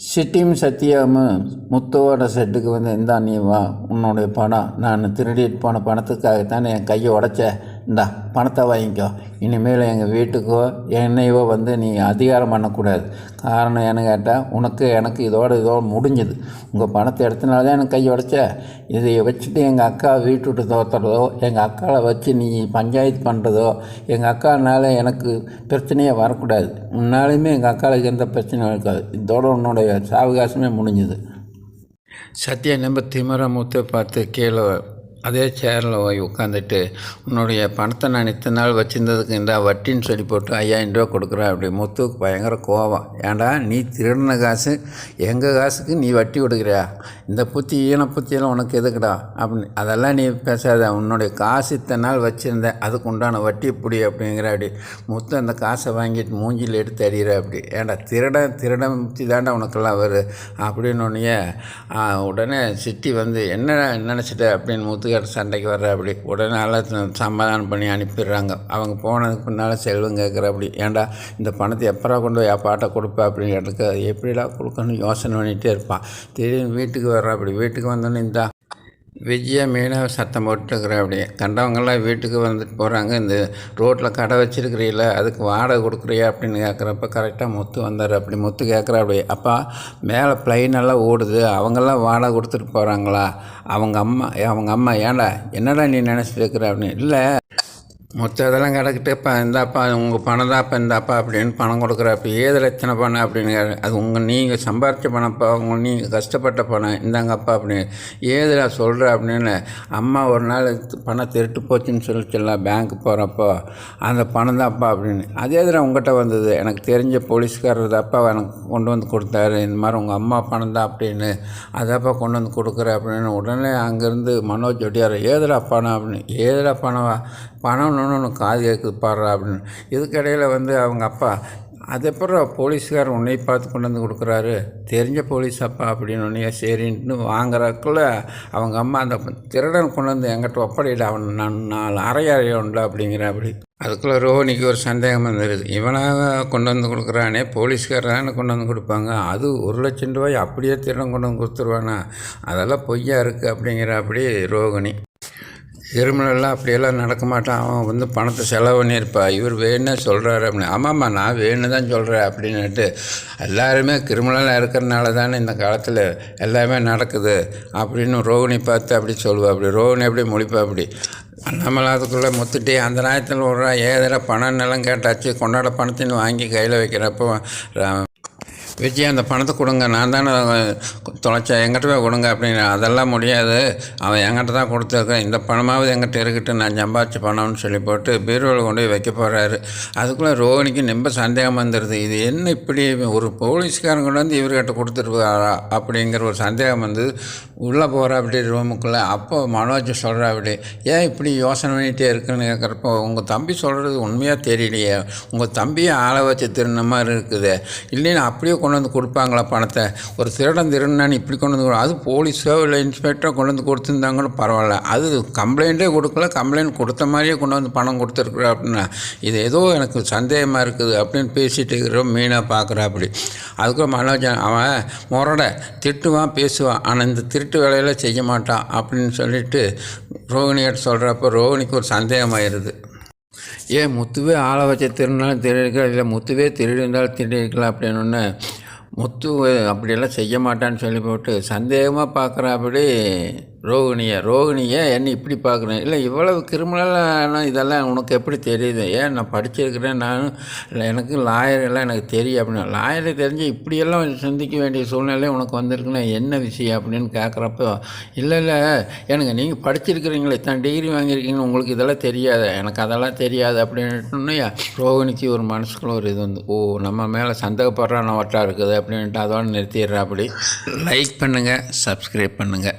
சிட்டியும் சத்யாவும் முத்துவோட செட்டுக்கு வந்து இந்தா நீ வா உன்னுடைய பணம். நான் திருடிட்டு போன பணத்துக்காகத்தான் என் கையை உடைச்சேன். இந்தா பணத்தை வாங்கிக்கோ. இனிமேல் எங்கள் வீட்டுக்கோ என்னையோ வந்து நீ அதிகாரம் பண்ணக்கூடாது. காரணம் என்ன கேட்டால் உனக்கு எனக்கு இதோட இதோட முடிஞ்சது. உங்கள் பணத்தை எடுத்தனால தான் எனக்கு கை உடைச்ச. இதை வச்சுட்டு எங்கள் அக்கா வீட்டு விட்டு தோத்துறதோ எங்கள் அக்காவை வச்சு நீ பஞ்சாயத்து பண்ணுறதோ எங்கள் அக்கானால எனக்கு பிரச்சனையே வரக்கூடாது. முன்னாலுமே எங்கள் அக்காவுக்கு எந்த பிரச்சனையும் இருக்காது. இதோட உன்னுடைய சாவகாசமே முடிஞ்சுது. சத்யா நம்ம திமிர மூத்த பார்த்து கீழே அதே சேரில் போய் உட்காந்துட்டு உன்னுடைய பணத்தை நான் இத்தனை நாள் வச்சுருந்ததுக்கு இந்தா வட்டின்னு சொல்லி போட்டு ஐயாயிரம் ரூபா கொடுக்குறேன் அப்படி முத்துக்கு பயங்கர கோவம். ஏன்டா நீ திருடின காசு எங்கள் காசுக்கு நீ வட்டி கொடுக்குறியா? இந்த புத்தி ஈன புத்தியெல்லாம் உனக்கு எதுக்குடா? அப்படின்னு அதெல்லாம் நீ பேசாத உன்னுடைய காசு இத்தனை நாள் வச்சுருந்தேன் அதுக்கு உண்டான வட்டி இப்படி? அப்படிங்கிற அப்படி முத்து அந்த காசை வாங்கிட்டு மூஞ்சில் எடுத்து அடிகிற அப்படி ஏன்டா திருடன் திருடன் முத்தி தாண்டா உனக்கெல்லாம் வரும் அப்படின்னு உடனே சிட்டி வந்து என்ன நினச்சிட்ட? அப்படின்னு முத்துக்கார சண்டைக்கு வர்ற அப்படி உடனே சமாதானம் பண்ணி அனுப்பிடுறாங்க. அவங்க போனதுக்கு பின்னால் செல்வம் கேட்குற அப்படி ஏன்டா இந்த பணத்தை எப்பரா கொண்டு போய் பாட்டை கொடுப்பேன் அப்படின்னு கேட்டுக்க எப்படிடா கொடுக்கணும்னு யோசனை பண்ணிகிட்டே இருப்பான். திடீர்னு வீட்டுக்கு வர்ற அப்படி வீட்டுக்கு வந்தோன்னே இந்த விஜயா மீனாக சத்தம் போட்டுருக்குற அப்படி கண்டவங்கெல்லாம் வீட்டுக்கு வந்துட்டு போகிறாங்க இந்த ரோட்டில் கடை வச்சிருக்கிறீல அதுக்கு வாடகை கொடுக்குறியா அப்படின்னு கேட்குறப்ப கரெக்டாக முத்து வந்தார். அப்படி முத்து கேட்குற அப்படி அப்பா மேலே பிளைனெல்லாம் ஓடுது. அவங்கெல்லாம் வாடகை கொடுத்துட்டு போகிறாங்களா அவங்க அம்மா அவங்க அம்மா ஏன்டா என்னடா நீ நினச்சிட்டு இருக்கிற? அப்படின்னு. இல்லை மொத்த இதெல்லாம் கிடக்கிட்டு இப்போ இந்தாப்பா உங்கள் பணம் தான்ப்பா இந்தாப்பா அப்படின்னு பணம் கொடுக்குறப்ப ஏதில் எத்தனை பணம்? அப்படின்னு அது உங்கள் நீங்கள் சம்பாரித்த பணம்ப்பா உங்கள் நீங்கள் கஷ்டப்பட்ட பணம். இந்தாங்கப்பா அப்படின்னு. ஏதில் சொல்கிற அப்படின்னு. அம்மா ஒரு நாள் பணம் திருட்டு போச்சுன்னு சொல்லிச்சுல பேங்க் போகிறப்போ அந்த பணம் தான்ப்பா அப்படின்னு. அதே இதில் உங்கள்கிட்ட வந்தது? எனக்கு தெரிஞ்ச போலீஸ்காரர் தான்ப்பா எனக்கு கொண்டு வந்து கொடுத்தாரு. இந்த மாதிரி உங்கள் அம்மா பணம் தான் அப்படின்னு. அதாப்பா கொண்டு வந்து கொடுக்குற அப்படின்னு. உடனே அங்கேருந்து மனோஜ் ஒட்டியார் ஏதுடா பணம்? அப்படின்னு. ஏதுடா பணம்? பணம் ஒன்று காது கேட்குது பாடுறா அப்படின்னு. இதுக்கிடையில் வந்து அவங்க அப்பா அது அப்புறம் போலீஸ்கார் உன்னை பார்த்து கொண்டு வந்து கொடுக்குறாரு? தெரிஞ்ச போலீஸ் அப்பா அப்படின்னு உடனே சரின்ட்டு வாங்குறதுக்குள்ள அவங்க அம்மா அந்த திருடன் கொண்டு வந்து எங்கிட்ட ஒப்படையிட அவன் நான் நாலு அறைய உண்டு அப்படிங்கிற அப்படி. அதுக்குள்ளே ரோஹினிக்கு ஒரு சந்தேகம் வந்துடுது இவனாக கொண்டு வந்து கொடுக்குறானே போலீஸ்காரர் தானே கொண்டு வந்து கொடுப்பாங்க. அது ஒரு லட்சம் ரூபாய் அப்படியே திருடன் கொண்டு வந்து கொடுத்துருவானா? அதெல்லாம் பொய்யா இருக்குது அப்படிங்கிற அப்படி ரோகிணி கிரிமினல்லாம் அப்படியெல்லாம் நடக்க மாட்டான். அவன் வந்து பணத்தை செலவு பண்ணியிருப்பா. இவர் வேணும்னே சொல்கிறாரு அப்படின்னு. ஆமாம்மா நான் வேணும் தான் சொல்கிறேன் அப்படின்னுட்டு எல்லாருமே கிரிமினலாக இருக்கிறனால தானே இந்த காலத்தில் எல்லாமே நடக்குது அப்படின்னு ரோகிணி பார்த்து அப்படி சொல்லுவா. அப்படி ரோகிணி அப்படி முழிப்பா அப்படி நம்மள அதுக்குள்ளே முத்துட்டி அந்த நேரத்தில் விட்றான் ஏதர பணம் நிலம் கேட்டாச்சு. கொண்டாட பணத்தின்னு வாங்கி கையில் வைக்கிறப்போ விஜய் அந்த பணத்தை கொடுங்க. நான் தானே தொலைச்சேன் எங்கிட்ட போய் கொடுங்க அப்படின்னு. அதெல்லாம் முடியாது. அவன் என்கிட்ட தான் கொடுத்துருக்கேன். இந்த பணமாவது எங்கிட்ட இருக்கட்டும். நான் சம்பாதிச்ச பணம்னு சொல்லி போட்டு பீரோவில் கொண்டு போய் வைக்க போகிறாரு அதுக்குள்ளே ரோஹினிக்கு ரொம்ப சந்தேகம் வந்துடுது இது என்ன இப்படி ஒரு போலீஸ்காரன் கொண்டு வந்து இவர்கிட்ட கொடுத்துருக்காரா அப்படிங்கிற ஒரு சந்தேகம் வந்து உள்ளே போகிறா அப்படி ரூமுக்குள்ளே. அப்போ மனோஜ் சொல்கிறா அப்படி ஏன் இப்படி யோசனை பண்ணிகிட்டே இருக்குன்னு கேட்குறப்போ உங்கள் தம்பி சொல்கிறது உண்மையாக தெரியலையே. உங்கள் தம்பியை ஆளை வச்சு திருந்த மாதிரி இருக்குது. இல்லைன்னு அப்படியே கொண்டு வந்து கொடுப்பாங்களா பணத்தை? ஒரு திருடன் திருடனான்னு இப்படி கொண்டு வந்து அது போலீஸோ இல்லை இன்ஸ்பெக்டரோ கொண்டு வந்து கொடுத்துருந்தாங்கன்னு பரவாயில்ல. அது கம்ப்ளைண்ட்டே கொடுக்கல. கம்ப்ளைண்ட் கொடுத்த மாதிரியே கொண்டு வந்து பணம் கொடுத்துருக்குறா அப்படின்னா இது ஏதோ எனக்கு சந்தேகமாக இருக்குது அப்படின்னு பேசிகிட்டு இருக்கிறோம் மீனாக பார்க்குறா அப்படி அதுக்கும் மனோஜ் அவன் முரடை திட்டுவான் பேசுவான். ஆனால் இந்த திருட்டு வேலையெல்லாம் செய்ய மாட்டான் அப்படின்னு சொல்லிட்டு ரோகிணிகிட்ட சொல்கிறப்ப ரோகிணிக்கு ஒரு சந்தேகமாயிருது. ஏன் முத்துவே ஆளை வச்சு திருடினாலும் திருடிக்கலாம் இல்லை முத்துவே திருடினாலும் திருடிக்கலாம் அப்படின்னு ஒன்று முத்து அப்படியெல்லாம் செய்ய மாட்டான்னு சொல்லி போட்டு சந்தேகமாக பார்க்குறாப்படி ரோகிணியை ரோகிணியை என்னை இப்படி பார்க்குறேன் இல்லை இவ்வளவு கிரிமினலான இதெல்லாம் உனக்கு எப்படி தெரியுது? ஏன் நான் படிச்சிருக்கிறேன் நான் இல்லை எனக்கு லாயர் எல்லாம் எனக்கு தெரியும் அப்படின்னு. லாயரை தெரிஞ்சு இப்படியெல்லாம் சிந்திக்க வேண்டிய சூழ்நிலை உனக்கு வந்திருக்குன்னா என்ன விஷயம் அப்படின்னு கேட்குறப்போ இல்லை இல்லை எனக்கு நீங்கள் படிச்சிருக்கிறீங்களே இத்தனை டிகிரி வாங்கியிருக்கீங்க உங்களுக்கு இதெல்லாம் தெரியாது. எனக்கு அதெல்லாம் தெரியாது அப்படின்ட்டு ரோகிணிக்கு ஒரு மனசுக்குள்ள ஒரு இது வந்து ஓ நம்ம மேலே சந்தேகப்படுறான வட்டா இருக்குது அப்படின்ட்டு அதோட நிறுத்திடுறா அப்படி லைக் பண்ணுங்கள் சப்ஸ்கிரைப் பண்ணுங்கள்